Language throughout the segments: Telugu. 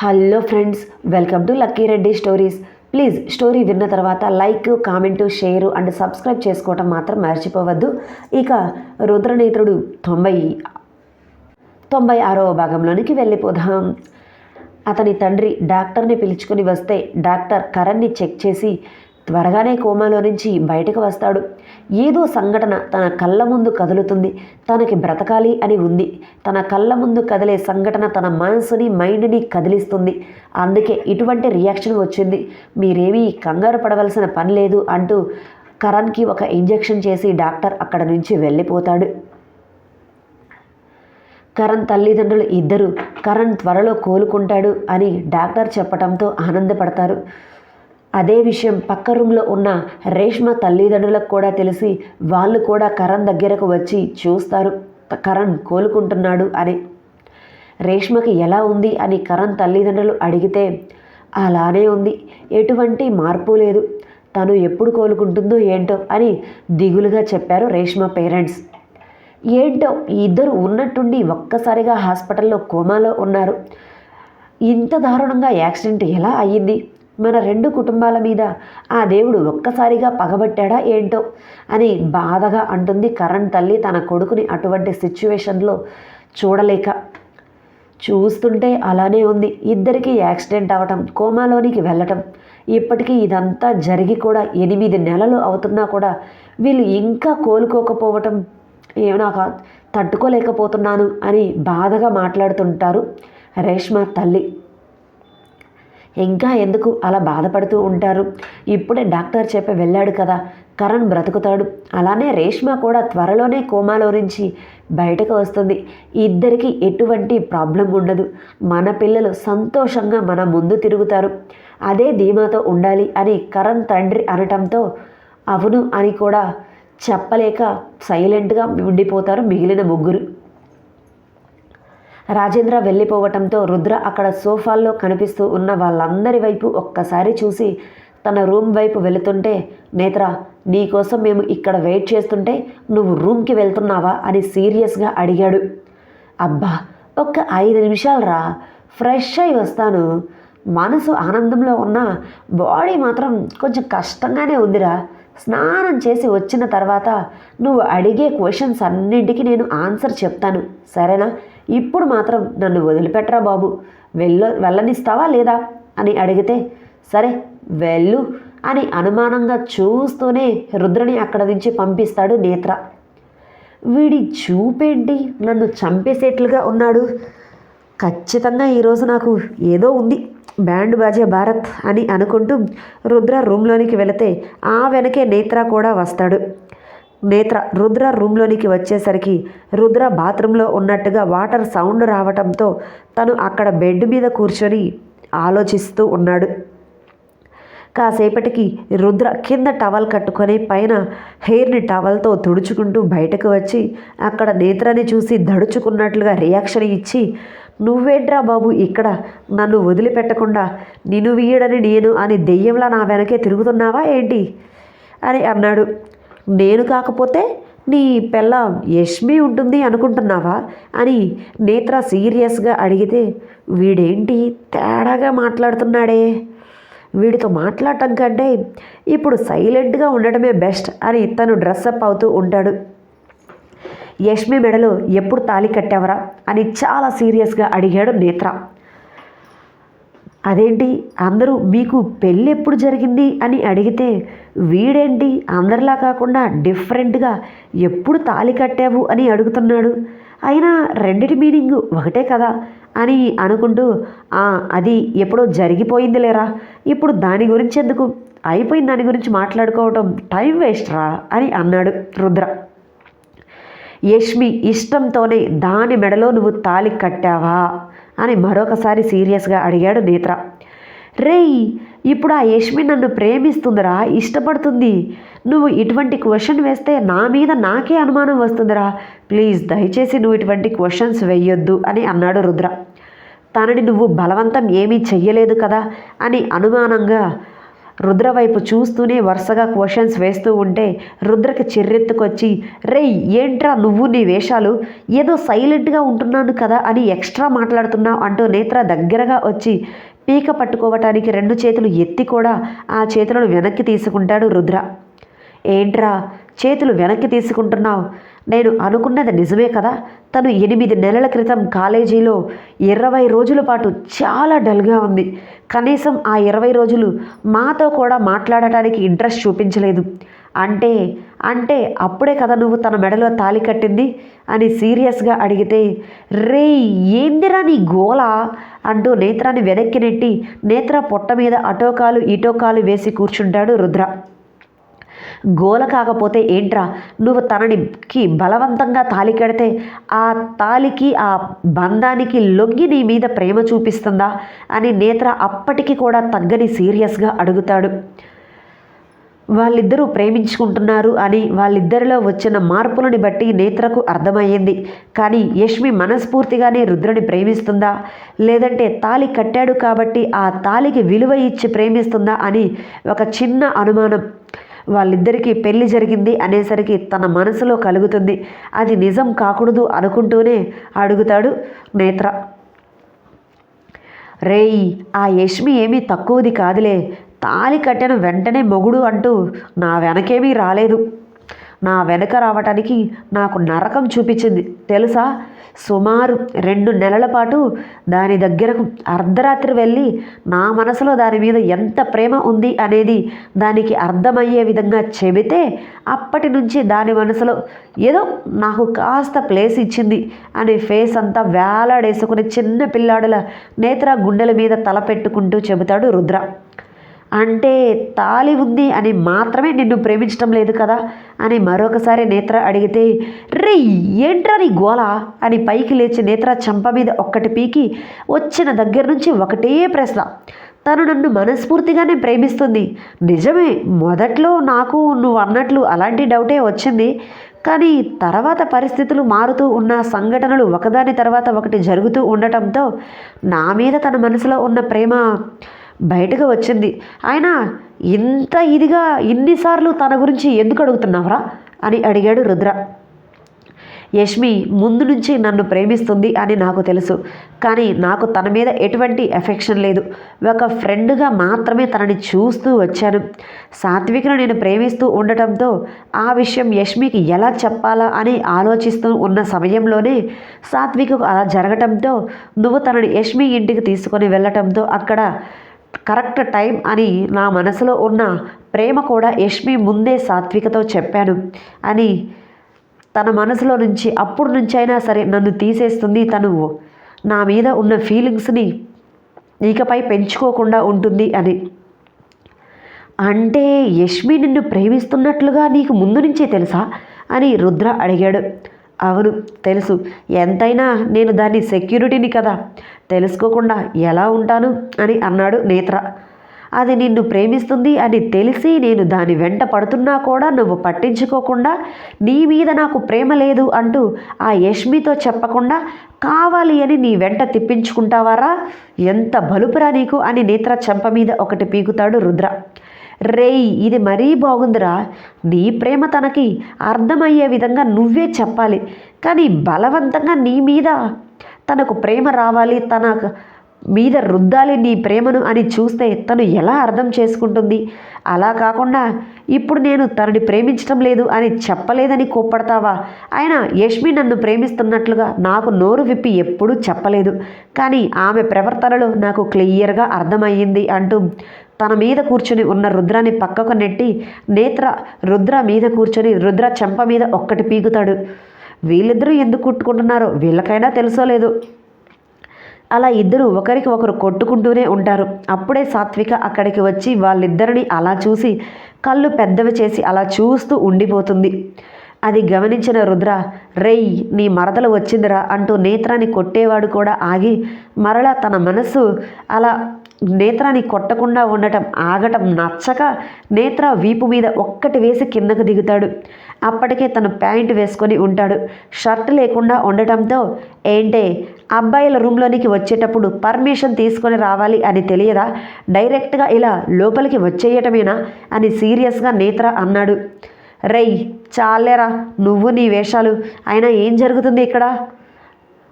Hello friends welcome to Lucky Reddy stories. Please story విన్న తర్వాత like comment share and subscribe చేసుకోవటం మాత్రం మర్చిపోవద్దు. ఇక రుద్రనేత్రుడు తొంభై తొంభై ఆరవ భాగంలోనికి వెళ్ళిపోదాం. అతని తండ్రి డాక్టర్ని పిలుచుకుని వస్తే డాక్టర్ కరణ్ని చెక్ చేసి త్వరగానే కోమాలో నుంచి బయటకు వస్తాడు. ఏదో సంఘటన తన కళ్ళ ముందు కదులుతుంది. తనకి బ్రతకాలి అని ఉంది. తన కళ్ళ ముందు కదిలే సంఘటన తన మనసుని మైండ్ని కదిలిస్తుంది. అందుకే ఇటువంటి రియాక్షన్ వచ్చింది. మీరేమీ కంగారు పడవలసిన పని లేదు అంటూ కరణ్కి ఒక ఇంజెక్షన్ చేసి డాక్టర్ అక్కడ నుంచి వెళ్ళిపోతాడు. కరణ్ తల్లిదండ్రులు ఇద్దరు కరణ్ త్వరలో కోలుకుంటాడు అని డాక్టర్ చెప్పడంతో ఆనందపడతారు. అదే విషయం పక్క రూమ్లో ఉన్న రేష్మ తల్లిదండ్రులకు కూడా తెలిసి వాళ్ళు కూడా కరణ్ దగ్గరకు వచ్చి చూస్తారు. కరణ్ కోలుకుంటున్నాడు అని. రేష్మకి ఎలా ఉంది అని కరణ్ తల్లిదండ్రులు అడిగితే అలానే ఉంది. ఎటువంటి మార్పు లేదు. తను ఎప్పుడు కోలుకుంటుందో ఏంటో అని దిగులుగా చెప్పారు రేష్మ పేరెంట్స్. ఏంటో ఇద్దరు ఉన్నట్టుండి ఒక్కసారిగా హాస్పిటల్లో కోమాలో ఉన్నారు. ఇంత దారుణంగా యాక్సిడెంట్ ఎలా అయ్యింది? మన రెండు కుటుంబాల మీద ఆ దేవుడు ఒక్కసారిగా పగబట్టాడా ఏంటో అని బాధగా అంటుంది కరణ్ తల్లి తన కొడుకుని అటువంటి సిచ్యువేషన్లో చూడలేక. చూస్తుంటే అలానే ఉంది. ఇద్దరికి యాక్సిడెంట్ అవ్వటం కోమాలోనికి వెళ్ళటం ఇప్పటికీ ఇదంతా జరిగి కూడా ఎనిమిది నెలలు అవుతున్నా కూడా వీళ్ళు ఇంకా కోలుకోకపోవటం ఏమో నాకు తట్టుకోలేకపోతున్నాను అని బాధగా మాట్లాడుతుంటారు రేష్మ తల్లి. ఇంకా ఎందుకు అలా బాధపడుతూ ఉంటారు? ఇప్పుడే డాక్టర్ చెప్పి వెళ్ళాడు కదా కరణ్ బ్రతుకుతాడు. అలానే రేష్మ కూడా త్వరలోనే కోమాలో నుంచి బయటకు వస్తుంది. ఇద్దరికి ఎటువంటి ప్రాబ్లం ఉండదు. మన పిల్లలు సంతోషంగా మన ముందు తిరుగుతారు. అదే ధీమాతో ఉండాలి అని కరణ్ తండ్రి అనటంతో అవును అని కూడా చెప్పలేక సైలెంట్గా ఉండిపోతారు మిగిలిన ముగ్గురు. రాజేంద్ర వెళ్ళిపోవటంతో రుద్ర అక్కడ సోఫాల్లో కనిపిస్తూ ఉన్న వాళ్ళందరి వైపు ఒక్కసారి చూసి తన రూమ్ వైపు వెళుతుంటే నేత్ర నీకోసం మేము ఇక్కడ వెయిట్ చేస్తుంటే నువ్వు రూమ్కి వెళ్తున్నావా? అని సీరియస్గా అడిగాడు. అబ్బా ఒక్క ఐదు నిమిషాలు రా ఫ్రెష్ అయి వస్తాను. మనసు ఆనందంలో ఉన్న బాడీ మాత్రం కొంచెం కష్టంగానే ఉందిరా. స్నానం చేసి వచ్చిన తర్వాత నువ్వు అడిగే క్వశ్చన్స్ అన్నింటికి నేను ఆన్సర్ చెప్తాను. సరేనా? ఇప్పుడు మాత్రం నన్ను వదిలిపెట్టరా బాబు. వెళ్ళ వెళ్ళనిస్తావా లేదా? అని అడిగితే సరే వెళ్ళు అని అనుమానంగా చూస్తూనే రుద్రని అక్కడ నుంచి పంపిస్తాడు నేత్ర. వీడి చూపేంటి? నన్ను చంపేసేట్లుగా ఉన్నాడు. ఖచ్చితంగా ఈరోజు నాకు ఏదో ఉంది. బ్యాండ్ బాజే భారత్ అని అనుకుంటూ రుద్ర రూమ్లోనికి వెళితే ఆ వెనకే నేత్ర కూడా వస్తాడు. నేత్ర రుద్ర రూమ్లోనికి వచ్చేసరికి రుద్ర బాత్రూంలో ఉన్నట్టుగా వాటర్ సౌండ్ రావటంతో తను అక్కడ బెడ్ మీద కూర్చొని ఆలోచిస్తూ ఉన్నాడు. కాసేపటికి రుద్ర కింద టవల్ కట్టుకొని పైన హెయిర్ని టవల్తో తుడుచుకుంటూ బయటకు వచ్చి అక్కడ నేత్రని చూసి దడుచుకున్నట్లుగా రియాక్షన్ ఇచ్చి నువ్వేంట్రా బాబు ఇక్కడ? నన్ను వదిలిపెట్టకుండా నిన్ను వీయడని నేను అని దెయ్యంలా నా వెనకే తిరుగుతున్నావా ఏంటి? అని అన్నాడు. నేను కాకపోతే నీ పిల్ల యష్మి ఉంటుంది అనుకుంటున్నావా? అని నేత్ర సీరియస్గా అడిగితే వీడేంటి తేడాగా మాట్లాడుతున్నాడే? వీడితో మాట్లాడటం కంటే ఇప్పుడు సైలెంట్గా ఉండడమే బెస్ట్ అని తను డ్రెస్అప్ అవుతూ ఉంటాడు. యష్మి మెడలో ఎప్పుడు తాళి కట్టావరా అని చాలా సీరియస్గా అడిగాడు నేత్ర. అదేంటి అందరూ మీకు పెళ్ళి ఎప్పుడు జరిగింది అని అడిగితే వీడేంటి అందరిలా కాకుండా డిఫరెంట్గా ఎప్పుడు తాళి కట్టావు అని అడుగుతున్నాడు. అయినా రెండిటి మీనింగ్ ఒకటే కదా అని అనుకుంటూ అది ఎప్పుడో జరిగిపోయింది లేరా ఇప్పుడు దాని గురించి ఎందుకు? అయిపోయిన దాని గురించి మాట్లాడుకోవటం టైం వేస్ట్ రా అని అన్నాడు రుద్ర. యష్మి ఇష్టంతోనే దాని మెడలో నువ్వు తాలి కట్టావా? అని మరొకసారి సీరియస్గా అడిగాడు నేత్ర. రేయ్ ఇప్పుడు ఆ యష్మి నన్ను ప్రేమిస్తుందిరా ఇష్టపడుతుంది. నువ్వు ఇటువంటి క్వశ్చన్ వేస్తే నా మీద నాకే అనుమానం వస్తుందిరా. ప్లీజ్ దయచేసి నువ్వు ఇటువంటి క్వశ్చన్స్ వేయొద్దు అని అన్నాడు రుద్ర. తనని నువ్వు బలవంతం ఏమీ చెయ్యలేదు కదా అని అనుమానంగా రుద్ర వైపు చూస్తూనే వరుసగా క్వశ్చన్స్ వేస్తూ ఉంటే రుద్రకి చిర్రెత్తుకొచ్చి రేయ్ ఏంట్రా నువ్వు నీ వేషాలు? ఏదో సైలెంట్గా ఉంటున్నాను కదా అని ఎక్స్ట్రా మాట్లాడుతున్నావు అంటూ నేత్ర దగ్గరగా వచ్చి పీక పట్టుకోవటానికి రెండు చేతులు ఎత్తి కూడా ఆ చేతులను వెనక్కి తీసుకుంటాడు రుద్ర. ఏంట్రా? చేతులు వెనక్కి తీసుకుంటున్నావు? నేను అనుకున్నది నిజమే కదా? తను ఎనిమిది నెలల క్రితం కాలేజీలో ఇరవై రోజుల పాటు చాలా డల్గా ఉంది. కనీసం ఆ ఇరవై రోజులు మాతో కూడా మాట్లాడటానికి ఇంట్రెస్ట్ చూపించలేదు. అంటే అంటే అప్పుడే కదా నువ్వు తన మెడలో తాలి కట్టింది? అని సీరియస్గా అడిగితే రే ఏందిరా నీ గోల? అంటూ నేత్రాన్ని వెనక్కి నెట్టి నేత్ర పొట్ట మీద అటోకాలు ఇటోకాలు వేసి కూర్చుంటాడు రుద్ర. గోల కాకపోతే ఏంట్రా? నువ్వు తననికి బలవంతంగా తాలి కడితే ఆ తాలికి ఆ బంధానికి లొంగి నీ మీద ప్రేమ చూపిస్తుందా? అని నేత్ర అప్పటికి కూడా తగ్గని సీరియస్గా అడుగుతాడు. వాళ్ళిద్దరూ ప్రేమించుకుంటున్నారు అని వాళ్ళిద్దరిలో వచ్చిన మార్పులని బట్టి నేత్రకు అర్థమయ్యింది. కానీ యష్మి మనస్ఫూర్తిగానే రుద్రని ప్రేమిస్తుందా? లేదంటే తాలి కట్టాడు కాబట్టి ఆ తాలికి విలువ ఇచ్చి ప్రేమిస్తుందా అని ఒక చిన్న అనుమానం. వాళ్ళిద్దరికీ పెళ్ళి జరిగింది అనేసరికి తన మనసులో కలుగుతుంది. అది నిజం కాకూడదు అనుకుంటూనే అడుగుతాడు నేత్ర. రేయ్ ఆ యష్మి ఏమీ తక్కువది కాదులే. తాలి కట్టిన వెంటనే మొగుడు అంటూ నా వెనకేమీ రాలేదు. నా వెనక రావటానికి నాకు నరకం చూపించింది. తెలుసా? సుమారు రెండు నెలల పాటు దాని దగ్గరకు అర్ధరాత్రి వెళ్ళి నా మనసులో దాని మీద ఎంత ప్రేమ ఉంది అనేది దానికి అర్థమయ్యే విధంగా చెబితే అప్పటి నుంచి దాని మనసులో ఏదో నాకు కాస్త ప్లేస్ ఇచ్చింది అనే ఫేస్ అంతా వేలాడేసుకుని చిన్న పిల్లాడుల నేత్ర గుండెల మీద తల పెట్టుకుంటూ చెబుతాడు రుద్ర. అంటే తాలి ఉంది అని మాత్రమే నిన్ను ప్రేమించటం లేదు కదా అని మరొకసారి నేత్ర అడిగితే రే ఏంట్రా నీ గోల? అని పైకి లేచి నేత్ర చంప మీద ఒక్కటి పీకి వచ్చిన దగ్గర నుంచి ఒకటే ప్రశ్న. తను నన్ను మనస్ఫూర్తిగానే ప్రేమిస్తుంది. నిజమే మొదట్లో నాకు నువ్వు అన్నట్లు అలాంటి డౌటే వచ్చింది. కానీ తర్వాత పరిస్థితులు మారుతూ ఉన్న సంఘటనలు ఒకదాని తర్వాత ఒకటి జరుగుతూ ఉండటంతో నా మీద తన మనసులో ఉన్న ప్రేమ బయటకు వచ్చింది. ఆయన ఇంత ఇదిగా ఇన్నిసార్లు తన గురించి ఎందుకు అడుగుతున్నావురా? అని అడిగాడు రుద్ర. యష్మి ముందు నుంచి నన్ను ప్రేమిస్తుంది అని నాకు తెలుసు కానీ నాకు తన మీద ఎటువంటి ఎఫెక్షన్ లేదు. ఒక ఫ్రెండ్గా మాత్రమే తనని చూస్తూ వచ్చాను. సాత్వికను నేను ప్రేమిస్తూ ఉండటంతో ఆ విషయం యష్మికి ఎలా చెప్పాలా అని ఆలోచిస్తూ ఉన్న సమయంలోనే సాత్వికకు అలా జరగటంతో నువ్వు తనని యష్మి ఇంటికి తీసుకొని వెళ్ళటంతో అక్కడ కరెక్ట్ టైం అని నా మనసులో ఉన్న ప్రేమ కూడా యష్మి ముందే సాత్వికతో చెప్పాను. అని తన మనసులో నుంచి అప్పుడు నుంచైనా సరే నన్ను తీసేస్తుంది తను. నా మీద ఉన్న ఫీలింగ్స్ని ఇకపై పెంచుకోకుండా ఉంటుంది అని. అంటే యష్మి నిన్ను ప్రేమిస్తున్నట్లుగా నీకు ముందు నుంచే తెలుసా? అని రుద్ర అడిగాడు. అవును తెలుసు. ఎంతైనా నేను దాని సెక్యూరిటీని కదా. తెలుసుకోకుండా ఎలా ఉంటాను అని అన్నాడు నేత్ర. అది నిన్ను ప్రేమిస్తుంది అని తెలిసి నేను దాని వెంట పడుతున్నా కూడా నువ్వు పట్టించుకోకుండా నీ మీద నాకు ప్రేమ లేదు అంటూ ఆ యష్మితో చెప్పకుండా కావాలి అని నీ వెంట తిప్పించుకుంటావారా? ఎంత బలుపురా నీకు అని నేత్ర చెంప మీద ఒకటి పీకుతాడు రుద్ర. రేయ్ ఇది మరీ బాగుందిరా. నీ ప్రేమ తనకి అర్థమయ్యే విధంగా నువ్వే చెప్పాలి. కానీ బలవంతంగా నీ మీద తనకు ప్రేమ రావాలి తన మీద రుద్దాలి నీ ప్రేమను అని చూస్తే తను ఎలా అర్థం చేసుకుంటుంది? అలా కాకుండా ఇప్పుడు నేను తనని ప్రేమించడం లేదు అని చెప్పలేదని కోప్పడతావా? ఆయన యష్మి నన్ను ప్రేమిస్తున్నట్లుగా నాకు నోరు విప్పి ఎప్పుడూ చెప్పలేదు. కానీ ఆమె ప్రవర్తనలో నాకు క్లియర్గా అర్థమయ్యింది అంటూ తన మీద కూర్చుని ఉన్న రుద్రాన్ని పక్కకు నెట్టి నేత్ర రుద్ర మీద కూర్చొని రుద్ర చెంప మీద ఒక్కటి పీకుతాడు వీళ్ళిద్దరూ ఎందుకు కుట్టుకుంటున్నారో వీళ్ళకైనా తెలుసో లేదు. అలా ఇద్దరు ఒకరికి ఒకరు కొట్టుకుంటూనే ఉంటారు. అప్పుడే సాత్విక అక్కడికి వచ్చి వాళ్ళిద్దరిని అలా చూసి కళ్ళు పెద్దవి చేసి అలా చూస్తూ ఉండిపోతుంది. అది గమనించిన రుద్ర రేయ్ నీ మరదలు వచ్చిందిరా అంటూ నేత్రాన్ని కొట్టేవాడు కూడా ఆగి మరలా తన మనసు అలా నేత్రాన్ని కొట్టకుండా ఉండటం ఆగటం నచ్చక నేత్ర వీపు మీద ఒక్కటి వేసి కిందకు దిగుతాడు. అప్పటికే తను ప్యాంట్ వేసుకొని ఉంటాడు. షర్ట్ లేకుండా ఉండటంతో ఏంటే అబ్బాయిల రూమ్లోనికి వచ్చేటప్పుడు పర్మిషన్ తీసుకొని రావాలి అని తెలియదా? డైరెక్ట్గా ఇలా లోపలికి వచ్చేయటమేనా? అని సీరియస్గా నేత్ర అన్నాడు. రేయ్ చాలేరా నువ్వు నీ వేషాలు. అయినా ఏం జరుగుతుంది ఇక్కడ?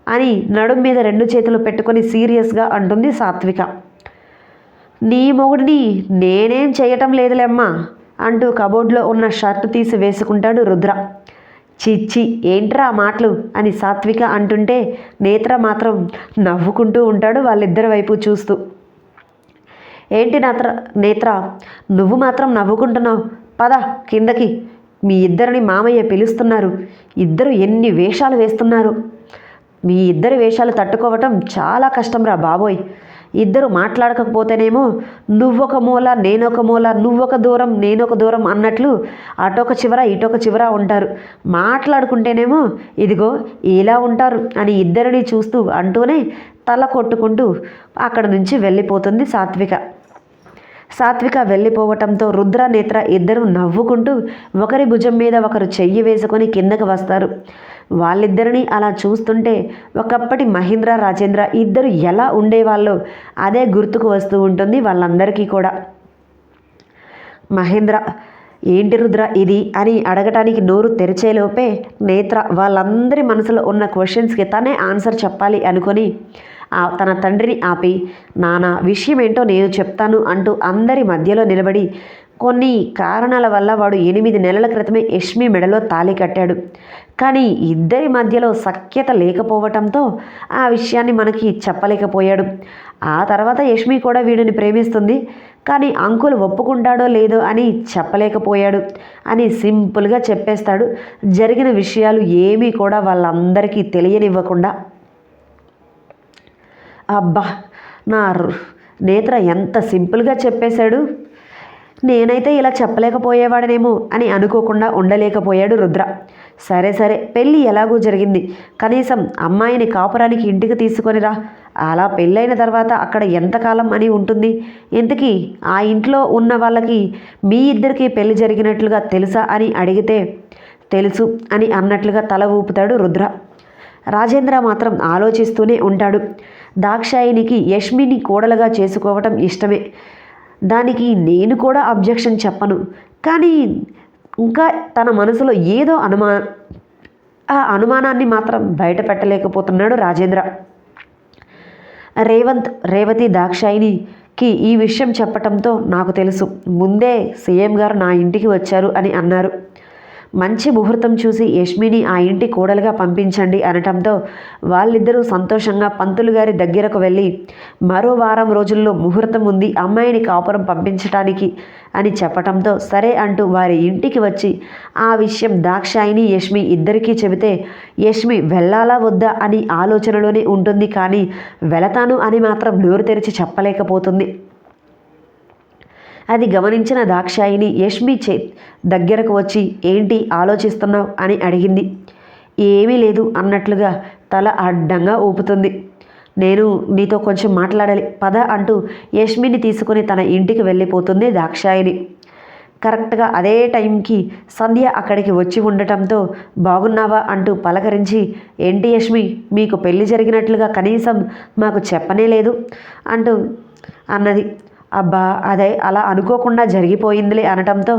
అని నడుం మీద రెండు చేతులు పెట్టుకొని సీరియస్గా అంటుంది సాత్విక. నీ మొగుడిని నేనేం చేయటం లేదులేమ్మా అంటూ కబోర్డ్లో ఉన్న షర్ట్ తీసి వేసుకుంటాడు రుద్ర. చిచ్చి ఏంట్రా మాటలు? అని సాత్విక అంటుంటే నేత్ర మాత్రం నవ్వుకుంటూ ఉంటాడు వాళ్ళిద్దరి వైపు చూస్తూ. ఏంటి నాత్ర నేత్ర? నువ్వు మాత్రం నవ్వుకుంటున్నావు. పద కిందకి. మీ ఇద్దరిని మామయ్య పిలుస్తున్నారు. ఇద్దరు ఎన్ని వేషాలు వేస్తున్నారు? మీ ఇద్దరి వేషాలు తట్టుకోవటం చాలా కష్టంరా బాబోయ్. ఇద్దరు మాట్లాడకపోతేనేమో నువ్వొక మూల నేనొక మూల నువ్వొక దూరం నేనొక దూరం అన్నట్లు అటొక చివర ఇటొక చివర ఉంటారు. మాట్లాడుకుంటేనేమో ఇదిగో ఇలా ఉంటారు అని ఇద్దరిని చూస్తూ అంటూనే తల కొట్టుకుంటూ అక్కడ నుంచి వెళ్ళిపోతుంది సాత్విక. సాత్విక వెళ్ళిపోవటంతో రుద్ర నేత్ర ఇద్దరు నవ్వుకుంటూ ఒకరి భుజం మీద ఒకరు చెయ్యి వేసుకొని కిందకు వస్తారు. వాళ్ళిద్దరిని అలా చూస్తుంటే ఒకప్పటి మహేంద్ర రాజేంద్ర ఇద్దరు ఎలా ఉండేవాళ్ళో? అదే గుర్తుకు వస్తూ ఉంటుంది వాళ్ళందరికీ కూడా. మహేంద్ర ఏంటి రుద్ర ఇది? అని అడగటానికి నోరు తెరిచేలోపే నేత్ర వాళ్ళందరి మనసులో ఉన్న క్వశ్చన్స్కి తనే ఆన్సర్ చెప్పాలి అనుకొని తన తండ్రిని ఆపి నానా విషయం ఏంటో నేను చెప్తాను అంటూ అందరి మధ్యలో నిలబడి కొన్ని కారణాల వల్ల వాడు ఎనిమిది నెలల క్రితమే యష్మి మెడలో తాళి కట్టాడు. కానీ ఇద్దరి మధ్యలో సఖ్యత లేకపోవటంతో ఆ విషయాన్ని మనకి చెప్పలేకపోయాడు. ఆ తర్వాత యష్మి కూడా వీడిని ప్రేమిస్తుంది. కానీ అంకుల్ ఒప్పుకుంటాడో లేదో అని చెప్పలేకపోయాడు అని సింపుల్గా చెప్పేస్తాడు. జరిగిన విషయాలు ఏమీ కూడా వాళ్ళందరికీ తెలియనివ్వకుండా అబ్బా నా రు- నేత్ర ఎంత సింపుల్గా చెప్పేశాడు? నేనైతే ఇలా చెప్పలేకపోయేవాడనేమో అని అనుకోకుండా ఉండలేకపోయాడు రుద్ర. సరే సరే పెళ్ళి ఎలాగూ జరిగింది. కనీసం అమ్మాయిని కాపురానికి ఇంటికి తీసుకొనిరా అలా పెళ్ళైన తర్వాత అక్కడ ఎంతకాలం అని ఉంటుంది? ఇంతకీ ఆ ఇంట్లో ఉన్న వాళ్ళకి మీ ఇద్దరికి పెళ్ళి జరిగినట్లుగా తెలుసా అని అడిగితే తెలుసు అని అన్నట్లుగా తల ఊపుతాడు రుద్ర. రాజేంద్ర మాత్రం ఆలోచిస్తూనే ఉంటాడు. దాక్షాయినికి యష్మిని కోడలుగా చేసుకోవటం ఇష్టమే. దానికి నేను కూడా అబ్జెక్షన్ చెప్పను. కానీ ఇంకా తన మనసులో ఏదో అనుమా ఆ అనుమానాన్ని మాత్రం బయట పెట్టలేకపోతున్నాడు రాజేంద్ర. రేవంత్ రేవతి దాక్షాయినికి ఈ విషయం చెప్పటంతో నాకు తెలుసు. ముందే సీఎం గారు నా ఇంటికి వచ్చారు అని అన్నారు. మంచి ముహూర్తం చూసి యష్మిని ఆ ఇంటి కోడలుగా పంపించండి అనటంతో వాళ్ళిద్దరూ సంతోషంగా పంతులు గారి దగ్గరకు వెళ్ళి మరో వారం రోజుల్లో ముహూర్తం ఉంది అమ్మాయిని కాపురం పంపించటానికి అని చెప్పటంతో సరే అంటూ వారి ఇంటికి వచ్చి ఆ విషయం దాక్షాయిని యష్మి ఇద్దరికీ చెబితే యష్మి వెళ్ళాలా వద్దా అని ఆలోచనలోనే ఉంటుంది కానీ వెళతాను అని మాత్రం నోరు తెరిచి చెప్పలేకపోతుంది. అది గమనించిన దాక్షాయిని యష్మి చే దగ్గరకు వచ్చి ఏంటి ఆలోచిస్తున్నావు? అని అడిగింది. ఏమీ లేదు అన్నట్లుగా తల అడ్డంగా ఊపుతుంది. నేను నీతో కొంచెం మాట్లాడాలి పద అంటూ యష్మిని తీసుకుని తన ఇంటికి వెళ్ళిపోతుంది దాక్షాయిని కరెక్ట్గా అదే టైంకి సంధ్య అక్కడికి వచ్చి ఉండటంతో బాగున్నావా? అంటూ పలకరించి ఏంటి యష్మి మీకు పెళ్ళి జరిగినట్లుగా కనీసం మాకు చెప్పనే లేదు అంటూ అన్నది. అబ్బా అదే అలా అనుకోకుండా జరిగిపోయిందిలే అనటంతో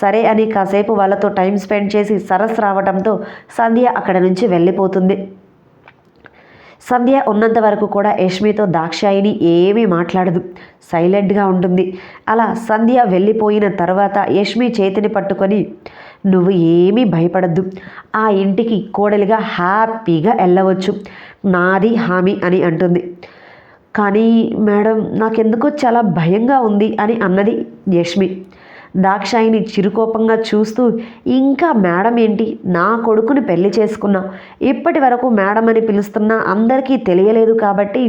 సరే అని కాసేపు వాళ్ళతో టైం స్పెండ్ చేసి సరస్ రావటంతో సంధ్య అక్కడ నుంచి వెళ్ళిపోతుంది. సంధ్య ఉన్నంత వరకు కూడా యష్మితో దాక్షాయిని ఏమీ మాట్లాడదు. సైలెంట్గా ఉంటుంది. అలా సంధ్య వెళ్ళిపోయిన తర్వాత యష్మి చేతిని పట్టుకొని నువ్వు ఏమీ భయపడద్దు. ఆ ఇంటికి కోడలిగా హ్యాపీగా వెళ్ళవచ్చు నాది హామీ అని అంటుంది. కానీ మేడం నాకెందుకో చాలా భయంగా ఉంది అని అన్నది యష్మి. దాక్షాయిని చిరుకోపంగా చూస్తూ ఇంకా మేడం ఏంటి? నా కొడుకుని పెళ్ళి చేసుకున్నా ఇప్పటి వరకు మేడం అని పిలుస్తున్నా అందరికీ తెలియలేదు కాబట్టి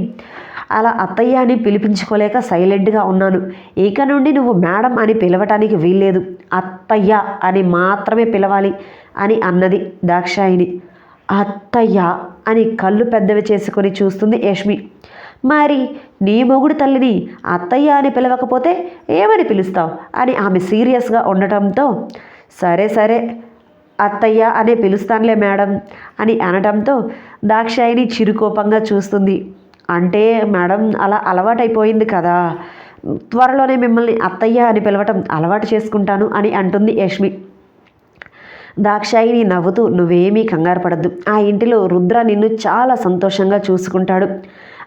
అలా అత్తయ్య అని పిలిపించుకోలేక సైలెంట్గా ఉన్నాను. ఇక నుండి నువ్వు మేడం అని పిలవటానికి వీల్లేదు. అత్తయ్య అని మాత్రమే పిలవాలి అని అన్నది దాక్షాయిని. అత్తయ్య అని కళ్ళు పెద్దవి చేసుకొని చూస్తుంది యష్మి. మరి నీ మొగుడు తల్లిని అత్తయ్య అని పిలవకపోతే ఏమని పిలుస్తావు? అని ఆమె సీరియస్గా ఉండటంతో సరే సరే అత్తయ్య అనే పిలుస్తానులే మేడం అని అనడంతో దాక్షాయిని చిరుకోపంగా చూస్తుంది. అంటే మేడం అలా అలవాటైపోయింది కదా. త్వరలోనే మిమ్మల్ని అత్తయ్య అని పిలవటం అలవాటు చేసుకుంటాను అని అంటుంది యష్మి. దాక్షాయిని నవ్వుతూ నువ్వేమీ కంగారు పడద్దు. ఆ ఇంటిలో రుద్ర నిన్ను చాలా సంతోషంగా చూసుకుంటాడు.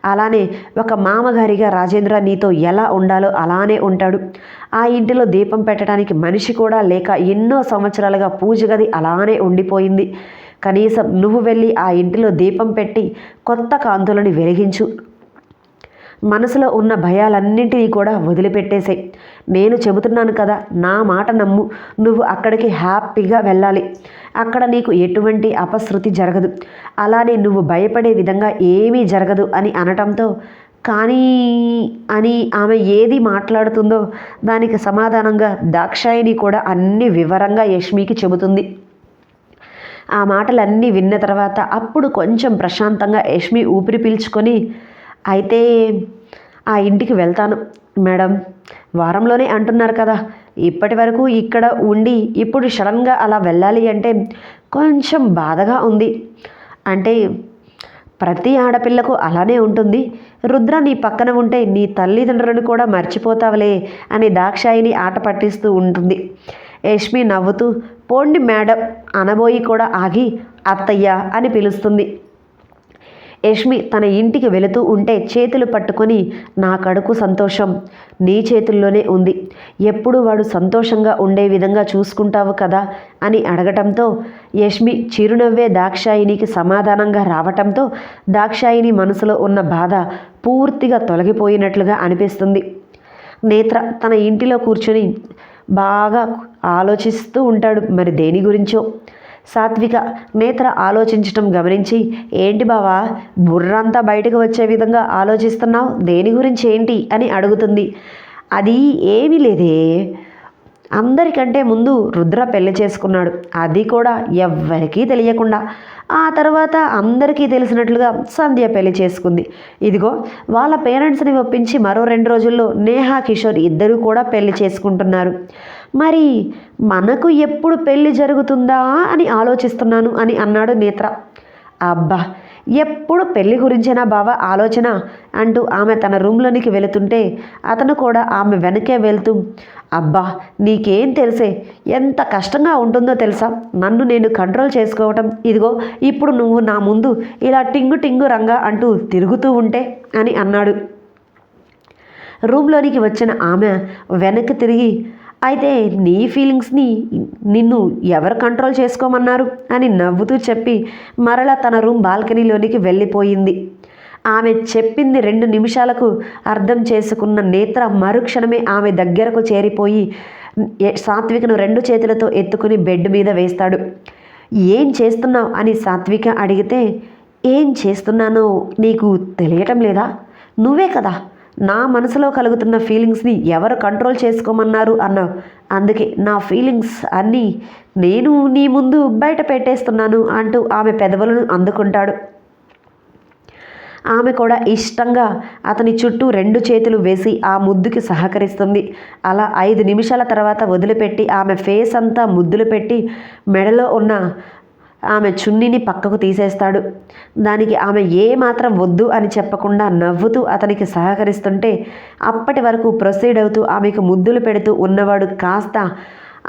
అలానే ఒక మామగారిగా రాజేంద్ర నీతో ఎలా ఉండాలో అలానే ఉంటాడు. ఆ ఇంటిలో దీపం పెట్టడానికి మనిషి కూడా లేక ఎన్నో సంవత్సరాలుగా పూజ గది అలానే ఉండిపోయింది. కనీసం నువ్వు వెళ్ళి ఆ ఇంటిలో దీపం పెట్టి కొత్త కాంతులని వెలిగించు. మనసులో ఉన్న భయాలన్నింటినీ కూడా వదిలిపెట్టేసాయి. నేను చెబుతున్నాను కదా నా మాట నమ్ము. నువ్వు అక్కడికి హ్యాపీగా వెళ్ళాలి. అక్కడ నీకు ఎటువంటి అపశృతి జరగదు. అలానే నువ్వు భయపడే విధంగా ఏమీ జరగదు అని అనటంతో కానీ అని ఆమె ఏది మాట్లాడుతుందో దానికి సమాధానంగా దాక్షాయిని కూడా అన్ని వివరంగా యష్మికి చెబుతుంది. ఆ మాటలన్నీ విన్న తర్వాత అప్పుడు కొంచెం ప్రశాంతంగా యష్మి ఊపిరి పీల్చుకొని అయితే ఆ ఇంటికి వెళ్తాను మేడం. వారంలోనే అంటున్నారు కదా ఇప్పటి వరకు ఇక్కడ ఉండి ఇప్పుడు సడన్గా అలా వెళ్ళాలి అంటే కొంచెం బాధగా ఉంది. అంటే ప్రతి ఆడపిల్లకు అలానే ఉంటుంది. రుద్ర నీ పక్కన ఉంటే నీ తల్లిదండ్రులను కూడా మర్చిపోతావులే అని దాక్షాయిని ఆట పట్టిస్తూ ఉంటుంది. యష్మి నవ్వుతూ పోండి మేడం అనబోయి కూడా ఆగి అత్తయ్య అని పిలుస్తుంది. యష్మి తన ఇంటికి వెళుతూ ఉంటే చేతులు పట్టుకొని నా కడుకు సంతోషం నీ చేతుల్లోనే ఉంది. ఎప్పుడు వాడు సంతోషంగా ఉండే విధంగా చూసుకుంటావు కదా? అని అడగటంతో యష్మి చిరునవ్వే దాక్షాయినికి సమాధానంగా రావటంతో దాక్షాయిని మనసులో ఉన్న బాధ పూర్తిగా తొలగిపోయినట్లుగా అనిపిస్తుంది. నేత్ర తన ఇంటిలో కూర్చొని బాగా ఆలోచిస్తూ ఉంటాడు. మరి దేని గురించో? సాత్విక నేత్ర ఆలోచించటం గమనించి ఏంటి బావా బుర్రంతా బయటకు వచ్చే విధంగా ఆలోచిస్తున్నావు? దేని గురించి ఏంటి? అని అడుగుతుంది. అది ఏమీ లేదే. అందరికంటే ముందు రుద్ర పెళ్ళి చేసుకున్నాడు. అది కూడా ఎవ్వరికీ తెలియకుండా. ఆ తర్వాత అందరికీ తెలిసినట్లుగా సంధ్య పెళ్ళి చేసుకుంది. ఇదిగో వాళ్ళ పేరెంట్స్ని ఒప్పించి మరో రెండు రోజుల్లో నేహా కిషోర్ ఇద్దరూ కూడా పెళ్ళి చేసుకుంటున్నారు. మరి మనకు ఎప్పుడు పెళ్ళి జరుగుతుందా అని ఆలోచిస్తున్నాను అని అన్నాడు నేత్ర. అబ్బా ఎప్పుడు పెళ్ళి గురించేనా బావ ఆలోచన అంటూ ఆమె తన రూమ్లోనికి వెళుతుంటే అతను కూడా ఆమె వెనకే వెళ్తూ అబ్బా నీకేం తెలిసే? ఎంత కష్టంగా ఉంటుందో తెలుసా? నన్ను నేను కంట్రోల్ చేసుకోవటం. ఇదిగో ఇప్పుడు నువ్వు నా ముందు ఇలా టింగు టింగు రంగా అంటూ తిరుగుతూ ఉంటే అని అన్నాడు. రూమ్లోనికి వచ్చిన ఆమె వెనక్కి తిరిగి అయితే నీ ఫీలింగ్స్ని నిన్ను ఎవరు కంట్రోల్ చేసుకోమన్నారు అని నవ్వుతూ చెప్పి మరలా తన రూమ్ బాల్కనీలోనికి వెళ్ళిపోయింది. ఆమె చెప్పింది రెండు నిమిషాలకు అర్థం చేసుకున్న నేత్ర మరుక్షణమే ఆమె దగ్గరకు చేరిపోయి సాత్వికను రెండు చేతులతో ఎత్తుకుని బెడ్ మీద వేస్తాడు. ఏం చేస్తున్నావు? అని సాత్విక అడిగితే ఏం చేస్తున్నానో నీకు తెలియటం లేదా? నువ్వే కదా నా మనసులో కలుగుతున్న ఫీలింగ్స్ని ఎవరు కంట్రోల్ చేసుకోమన్నారు అన్నావు అందుకే నా ఫీలింగ్స్ అన్నీ నేను నీ ముందు బయట పెట్టేస్తున్నాను అంటూ ఆమె పెదవులను అందుకుంటాడు. ఆమె కూడా ఇష్టంగా అతని చుట్టూ రెండు చేతులు వేసి ఆ ముద్దుకి సహకరిస్తుంది. అలా ఐదు నిమిషాల తర్వాత వదిలిపెట్టి ఆమె ఫేస్ అంతా ముద్దులు పెట్టి మెడలో ఉన్న ఆమె చున్నీని పక్కకు తీసేస్తాడు. దానికి ఆమె ఏ మాత్రం వద్దు అని చెప్పకుండా నవ్వుతూ అతనికి సహకరిస్తుంటే అప్పటి వరకు ప్రొసీడ్ అవుతూ ఆమెకు ముద్దులు పెడుతూ ఉన్నవాడు కాస్త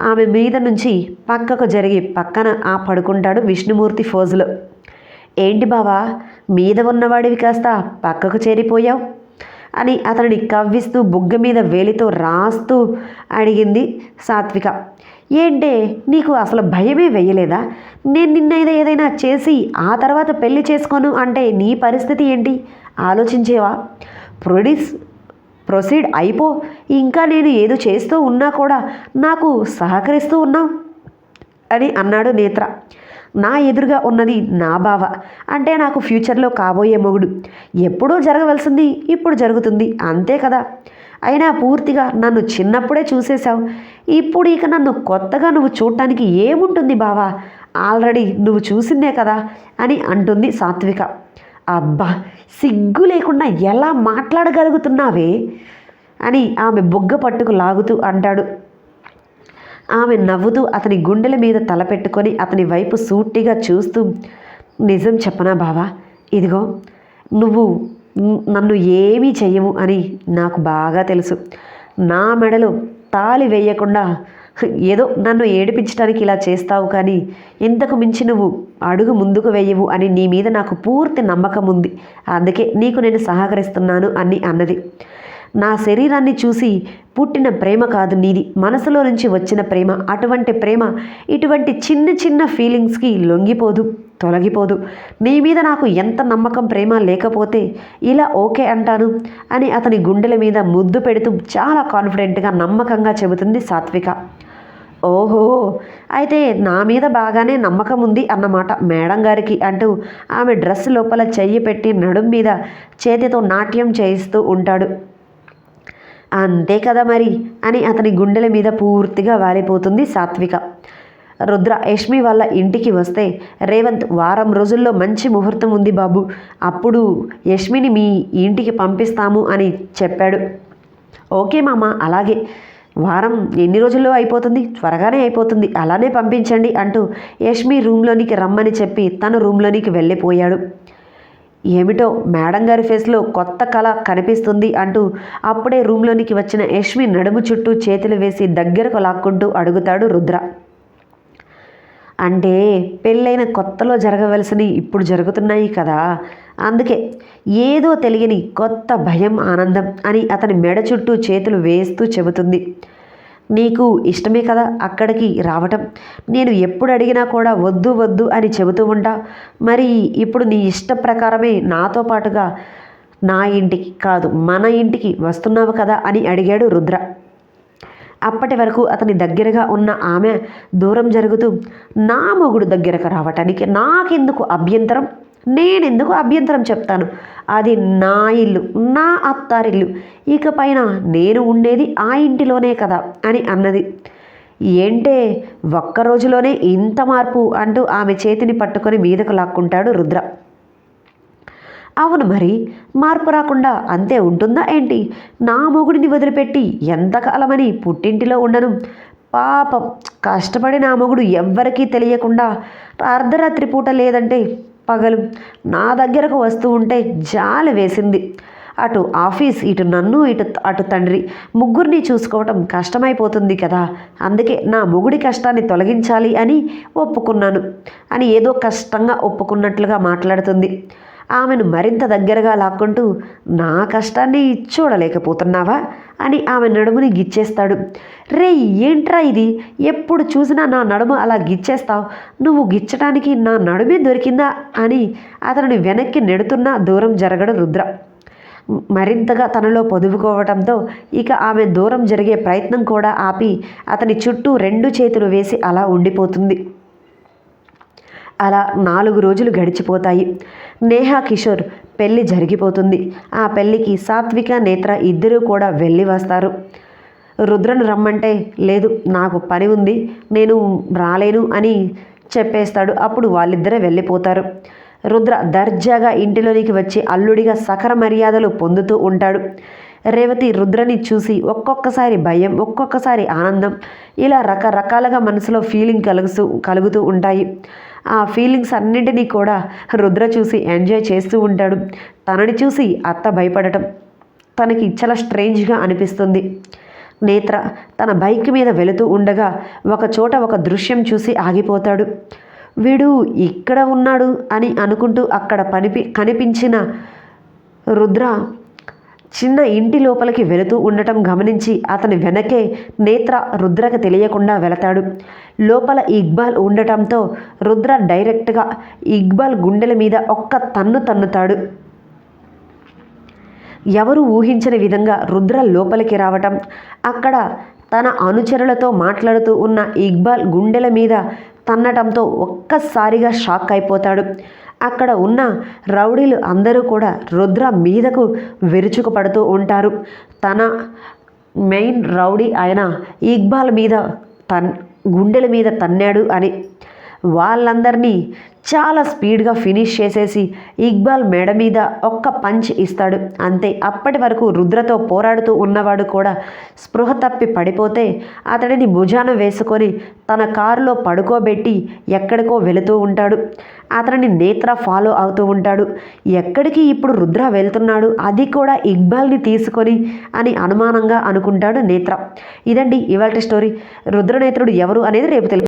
ఆమె మీద నుంచి పక్కకు జరిగి పక్కన ఆ పడుకుంటాడు విష్ణుమూర్తి ఫోజులో. ఏంటి బావా మీద ఉన్నవాడివి కాస్త పక్కకు చేరిపోయావు? అని అతనిని కవ్విస్తూ బుగ్గ మీద వేలితో రాస్తూ అడిగింది సాత్విక. ఏంటే నీకు అసలు భయమే వేయలేదా? నేను నిన్న ఏదైనా చేసి ఆ తర్వాత పెళ్ళి చేసుకోను అంటే నీ పరిస్థితి ఏంటి? ఆలోచించేవా? ప్రొడ్యూస్ ప్రొసీడ్ అయిపో. ఇంకా నేను ఏదో చేస్తూ ఉన్నా కూడా నాకు సహకరిస్తూ ఉన్నావు అని అన్నాడు నేత్ర. నా ఎదురుగా ఉన్నది నా బావ. అంటే నాకు ఫ్యూచర్లో కాబోయే మొగుడు. ఎప్పుడూ జరగవలసింది ఇప్పుడు జరుగుతుంది. అంతే కదా? అయినా పూర్తిగా నన్ను చిన్నప్పుడే చూసేశావు. ఇప్పుడు ఇక నన్ను కొత్తగా నువ్వు చూడటానికి ఏముంటుంది బావా? ఆల్రెడీ నువ్వు చూసిందే కదా అని అంటుంది సాత్విక. అబ్బా సిగ్గు లేకుండా ఎలా మాట్లాడగలుగుతున్నావే? అని ఆమె బొగ్గ పట్టుకు లాగుతూ అంటాడు. ఆమె నవ్వుతూ అతని గుండెల మీద తలపెట్టుకొని అతని వైపు సూటిగా చూస్తూ నిజం చెప్పనా బావా? ఇదిగో నువ్వు నన్ను ఏమీ చెయ్యవు అని నాకు బాగా తెలుసు. నా మెడలో తాళి వేయకుండా ఏదో నన్ను ఏడిపించడానికి ఇలా చేస్తావు కానీ ఇంతకు మించి నువ్వు అడుగు ముందుకు వేయవు అని నీ మీద నాకు పూర్తి నమ్మకం ఉంది. అందుకే నీకు నేను సహకరిస్తున్నాను అని అన్నది. నా శరీరాన్ని చూసి పుట్టిన ప్రేమ కాదు నీది. మనసులో నుంచి వచ్చిన ప్రేమ అటువంటి ప్రేమ ఇటువంటి చిన్న చిన్న ఫీలింగ్స్కి లొంగిపోదు తొలగిపోదు. నీ మీద నాకు ఎంత నమ్మకం ప్రేమ లేకపోతే ఇలా ఓకే అంటాను అని అతని గుండెల మీద ముద్దు పెడుతూ చాలా కాన్ఫిడెంట్గా నమ్మకంగా చెబుతుంది సాత్విక. ఓహో! అయితే నా మీద బాగానే నమ్మకం ఉంది అన్నమాట మేడం గారికి అంటూ ఆమె డ్రెస్ లోపల చెయ్యి పెట్టి నడుం మీద చేతితో నాట్యం చేయిస్తూ ఉంటాడు. అంతే కదా మరి? అని అతని గుండెల మీద పూర్తిగా వాలిపోతుంది సాత్విక. రుద్ర యష్మి వాళ్ళ ఇంటికి వస్తే రేవంత్ వారం రోజుల్లో మంచి ముహూర్తం ఉంది బాబు. అప్పుడు యష్మిని మీ ఇంటికి పంపిస్తాము అని చెప్పాడు. ఓకే మామ అలాగే. వారం ఎన్ని రోజుల్లో అయిపోతుంది? త్వరగానే అయిపోతుంది. అలానే పంపించండి అంటూ యష్మి రూమ్లోనికి రమ్మని చెప్పి తను రూమ్లోనికి వెళ్ళిపోయాడు. ఏమిటో మేడం గారి ఫేస్లో కొత్త కళ కనిపిస్తుంది అంటూ అప్పుడే రూమ్లోనికి వచ్చిన యష్మి నడుము చుట్టూ చేతులు వేసి దగ్గరకు లాక్కుంటూ అడుగుతాడు రుద్ర. అంటే పెళ్ళైన కొత్తలో జరగవలసినవి ఇప్పుడు జరుగుతున్నాయి కదా. అందుకే ఏదో తెలియని కొత్త భయం ఆనందం అని అతని మెడ చుట్టూ చేతులు వేస్తూ చెబుతుంది. నీకు ఇష్టమే కదా అక్కడికి రావటం. నేను ఎప్పుడు అడిగినా కూడా వద్దు వద్దు అని చెబుతూ ఉంటా. మరి ఇప్పుడు నీ ఇష్ట ప్రకారమే నాతో పాటుగా నా ఇంటికి కాదు మన ఇంటికి వస్తున్నావు కదా అని అడిగాడు రుద్ర. అప్పటి వరకు అతని దగ్గరగా ఉన్న ఆమె దూరం జరుగుతూ నా మొగుడు దగ్గరకు రావటానికి నాకెందుకు అభ్యంతరం? నేనెందుకు అభ్యంతరం చెప్తాను? అది నా ఇల్లు నా అత్తారిల్లు. ఇకపైన నేను ఉండేది ఆ ఇంటిలోనే కదా అని అన్నది. ఏంటే ఒక్క రోజులోనే ఇంత మార్పు అంటూ ఆమె చేతిని పట్టుకొని మీదకు లాక్కుంటాడు రుద్ర. అవును మరి మార్పు రాకుండా అంతే ఉంటుందా ఏంటి? నా మొగుడిని వదిలిపెట్టి ఎంతకాలమని పుట్టింటిలో ఉండను. పాపం కష్టపడి నా మొగుడు ఎవ్వరికీ తెలియకుండా అర్ధరాత్రి పూట లేదంటే పగలు. నా దగ్గరకు వస్తూ ఉంటే జాలి వేసింది. అటు ఆఫీస్ ఇటు నన్ను ఇటు అటు తండ్రి. ముగ్గురిని చూసుకోవటం కష్టమైపోతుంది కదా. అందుకే నా మొగుడి కష్టాన్ని తొలగించాలి అని ఒప్పుకున్నాను. అని ఏదో కష్టంగా ఒప్పుకున్నట్లుగా మాట్లాడుతుంది. ఆమెను మరింత దగ్గరగా లాక్కుంటూ నా కష్టాన్ని చూడలేకపోతున్నావా? అని ఆమె నడుముని గిచ్చేస్తాడు. రే ఏంట్రా ఇది? ఎప్పుడు చూసినా నా నడుము అలా గిచ్చేస్తావు? నువ్వు గిచ్చటానికి నా నడుమే దొరికిందా? అని అతనిని వెనక్కి నెడుతున్నా దూరం జరగడు రుద్ర. మరింతగా తనలో పొదుపుకోవటంతో ఇక ఆమె దూరం జరిగే ప్రయత్నం కూడా ఆపి అతని చుట్టూ రెండు చేతులు వేసి అలా ఉండిపోతుంది. అలా నాలుగు రోజులు గడిచిపోతాయి. నేహా కిషోర్ పెళ్ళి జరిగిపోతుంది. ఆ పెళ్ళికి సాత్విక నేత్ర ఇద్దరూ కూడా వెళ్ళి వస్తారు. రుద్రను రమ్మంటే లేదు నాకు పని ఉంది. నేను రాలేను అని చెప్పేస్తాడు. అప్పుడు వాళ్ళిద్దరే వెళ్ళిపోతారు. రుద్ర దర్జాగా ఇంటిలోనికి వచ్చి అల్లుడిగా సకర మర్యాదలు పొందుతూ ఉంటాడు. రేవతి రుద్రని చూసి ఒక్కొక్కసారి భయం ఒక్కొక్కసారి ఆనందం. ఇలా రకరకాలుగా మనసులో ఫీలింగ్ కలుగుతూ కలుగుతూ ఉంటాయి. ఆ ఫీలింగ్స్ అన్నింటినీ కూడా రుద్ర చూసి ఎంజాయ్ చేస్తూ ఉంటాడు. తనని చూసి అత్త భయపడటం తనకి చాలా స్ట్రేంజ్గా అనిపిస్తుంది. నేత్ర తన బైక్ మీద వెళుతూ ఉండగా ఒక చోట ఒక దృశ్యం చూసి ఆగిపోతాడు. వీడు ఇక్కడ ఉన్నాడు అని అనుకుంటూ అక్కడ పనిపి కనిపించిన రుద్ర చిన్న ఇంటి లోపలికి వెళుతూ ఉండటం గమనించి అతని వెనకే నేత్ర రుద్రకు తెలియకుండా వెళతాడు. లోపల ఇక్బాల్ ఉండటంతో రుద్ర డైరెక్ట్గా ఇక్బాల్ గుండెల మీద ఒక్క తన్ను తన్నుతాడు. ఎవరు ఊహించని విధంగా రుద్ర లోపలికి రావటం అక్కడ తన అనుచరులతో మాట్లాడుతూ ఉన్న ఇక్బాల్ గుండెల మీద తన్నటంతో ఒక్కసారిగా షాక్ అయిపోతాడు. అక్కడ ఉన్న రౌడీలు అందరూ కూడా రుద్ర మీదకు విరుచుకుపడుతూ ఉంటారు. తన మెయిన్ రౌడీ ఆయన ఇక్బాల్ మీద తన్ గుండెల మీద తన్నాడు అని వాళ్ళందరినీ చాలా స్పీడ్గా ఫినిష్ చేసేసి ఇక్బాల్ మెడ మీద ఒక్క పంచ్ ఇస్తాడు. అంతే అప్పటి వరకు రుద్రతో పోరాడుతూ ఉన్నవాడు కూడా స్పృహ తప్పి పడిపోతే అతడిని భుజాన వేసుకొని తన కారులో పడుకోబెట్టి ఎక్కడికో వెళుతూ ఉంటాడు. అతనిని నేత్ర ఫాలో అవుతూ ఉంటాడు. ఎక్కడికి ఇప్పుడు రుద్ర వెళ్తున్నాడు? అది కూడా ఇక్బాల్ని తీసుకొని అని అనుమానంగా అనుకుంటాడు నేత్ర. ఇదండి ఇవాళ స్టోరీ. రుద్రనేత్రుడు ఎవరు అనేది రేపు తెలుసు